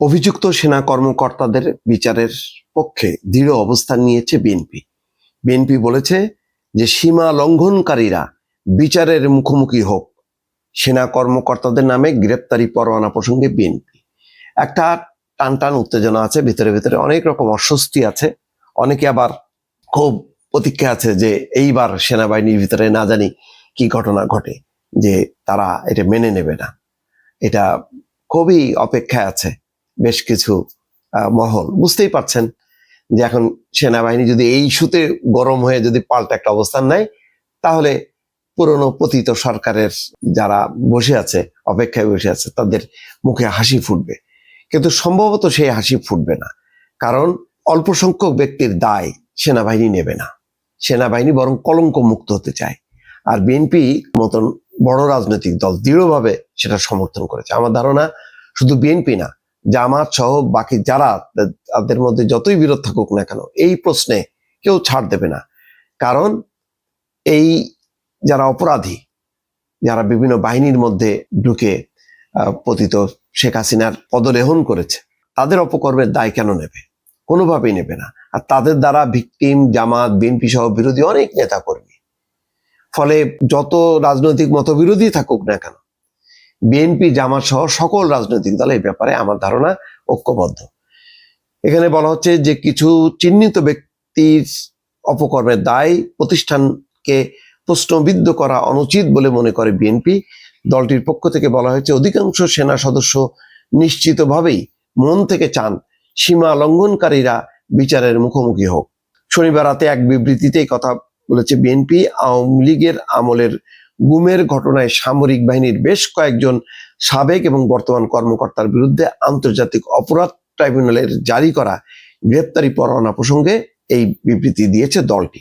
অভিযুক্ত সেনা কর্মকর্তাদের বিচারের পক্ষে দৃঢ় অবস্থান নিয়েছে বিএনপি বিএনপি বলেছে যে সীমা লঙ্ঘনকারীরা বিচারের মুখোমুখি হোক। সেনা কর্মকর্তাদের নামে গ্রেপ্তারি পরোয়ানা প্রসঙ্গে বিএনপি একটা টান টান উত্তেজনা আছে, ভিতরে ভিতরে অনেক রকম অস্বস্তি আছে। অনেকে আবার খুব প্রতীক্ষা আছে যে এইবার সেনাবাহিনীর ভিতরে না জানি কি ঘটনা ঘটে, যে তারা এটা মেনে নেবে না। এটা খুবই অপেক্ষায় আছে। বেশ কিছু মহল। বুঝতেই পারছেন যে এখন সেনাবাহিনী যদি এই ইস্যুতে গরম হয়ে যদি পাল্টা একটা অবস্থান নেয়, তাহলে পুরনো পতিত সরকারের যারা বসে আছে, অপেক্ষায় বসে আছে, তাদের মুখে হাসি ফুটবে। কিন্তু সম্ভবত সেই হাসি ফুটবে না। কারণ অল্প সংখ্যক ব্যক্তির দায় সেনাবাহিনী নেবে না। সেনাবাহিনী বরং কলঙ্ক মুক্ত হতে চায়। আর বিএনপি মতন বড় রাজনৈতিক দল দৃঢ়ভাবে সেটা সমর্থন করেছে। আমার ধারণা শুধু বিএনপি না জামাত সহ বাকি যারা তাদের মধ্যে যতই বিরোধ থাকুক না কেন, এই প্রশ্নে কেউ ছাড় দেবে না। কারণ এই যারা অপরাধী, যারা বিভিন্ন বাহিনীর মধ্যে ঢুকে পতিত শেখ হাসিনার পদলেহন করেছে, তাদের অপকর্মের দায় কেন নেবে? কোনোভাবেই নেবে না। আর তাদের দ্বারা ভিকটিম, জামাত, বিএনপি সহ বিরোধী অনেক নেতা কর্মী ফলে যত রাজনৈতিক মতবিরোধী থাকুক না কেন বিএনপি জামাত সহ সকল রাজনৈতিক দল এই ব্যাপারে আমার ধারণা ঐক্যবদ্ধ। এখানে বলা হচ্ছে যে কিছু চিহ্নিত ব্যক্তির অপকর্মের দায় প্রতিষ্ঠানকে প্রশ্নবিদ্ধ করা অনুচিত বলে মনে করে বিএনপি দলটির পক্ষ থেকে বলা হয়েছে, অধিকাংশ সেনা সদস্য নিশ্চিতভাবেই মন থেকে চান সীমা লঙ্ঘনকারীরা বিচারের মুখোমুখি হোক। শনিবার রাতে এক বিবৃতিতে কথা বলেছে বিএনপি আওয়ামী লীগের আমলের গুমের ঘটনায় সামরিক বাহিনীর বেশ কয়েকজন সাবেক এবং বর্তমান কর্মকর্তার বিরুদ্ধে আন্তর্জাতিক অপরাধ ট্রাইব্যুনালের জারি করা গ্রেপ্তারি পরোয়ানা প্রসঙ্গে এই বিবৃতি দিয়েছে দলটি।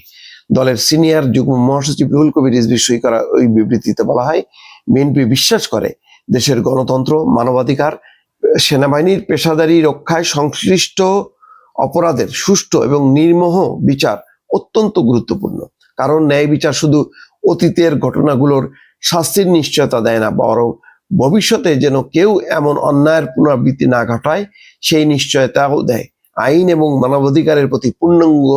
দলের সিনিয়র যুগ্ম মহাসচিব রুহুল কবির রিজভি সই করা ওই বিবৃতিতে বলা হয়, বিএনপি বিশ্বাস করে দেশের গণতন্ত্র, মানবাধিকার, সেনাবাহিনীর পেশাদারি রক্ষায় সংশ্লিষ্ট অপরাধের সুষ্ঠু এবং নির্মোহ বিচার অত্যন্ত গুরুত্বপূর্ণ। কারণ ন্যায় বিচার শুধু অতীতের ঘটনাগুলোর শাস্তির নিশ্চয়তা দেয় না, বরং ভবিষ্যতে যেন কেউ এমন অন্যায়ের পুনরাবৃত্তি না ঘটায়, সেই নিশ্চয়তাও দেয়। আইন এবং মানবাধিকারের প্রতি পূর্ণাঙ্গ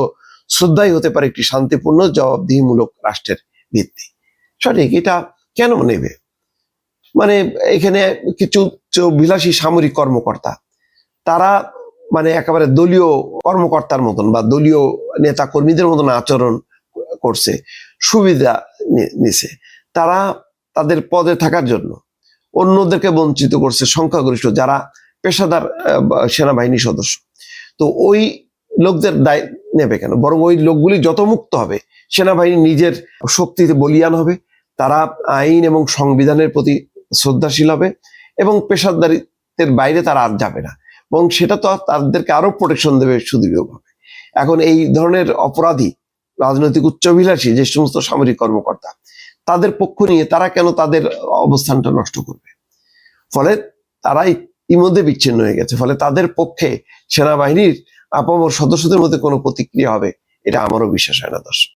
শ্রদ্ধাই হতে পারে একটি শান্তিপূর্ণ, জবাবদিহিমূলক রাষ্ট্রের ভিত্তি। সঠিক, এটা কেন নেবে? মানে এখানে কিছু বিলাসী সামরিক কর্মকর্তা, তারা মানে একেবারে দলীয় কর্মকর্তার মতন বা দলীয় নেতা কর্মীদের মতন আচরণ করছে। সুবিধা নিছে। তারা তাদের পদে থাকার জন্য অন্যদেরকে বঞ্চিত করছে সংখ্যাগরিষ্ঠ যারা পেশাদার সেনাবাহিনী সদস্য। তো ওই লোকদের দায় নেবে কেন? বরং ওই লোকগুলি যত মুক্ত হবে, সেনাবাহিনী নিজের শক্তিতে বলিয়ান হবে, তারা আইন এবং সংবিধানের প্রতি শ্রদ্ধাশীল হবে এবং পেশাদারিত্বের বাইরে তারা আর যাবে না। এবং সেটা তো তাদেরকে আরও প্রোটেকশন দেবে সুদৃঢ়ভাবে। এখন এই ধরনের অপরাধী রাজনৈতিক উচ্চাভিলাষী যে সমস্ত সামরিক কর্মকর্তা, তাদের পক্ষ নিয়ে তারা কেন তাদের অবস্থানটা নষ্ট করবে? ফলে তারাই ইতিমধ্যে বিচ্ছিন্ন হয়ে গেছে। ফলে তাদের পক্ষে সেনাবাহিনীর আপামর সদস্যদের মধ্যে কোনো প্রতিক্রিয়া হবে, এটা আমারও বিশ্বাস হয় না দর্শক।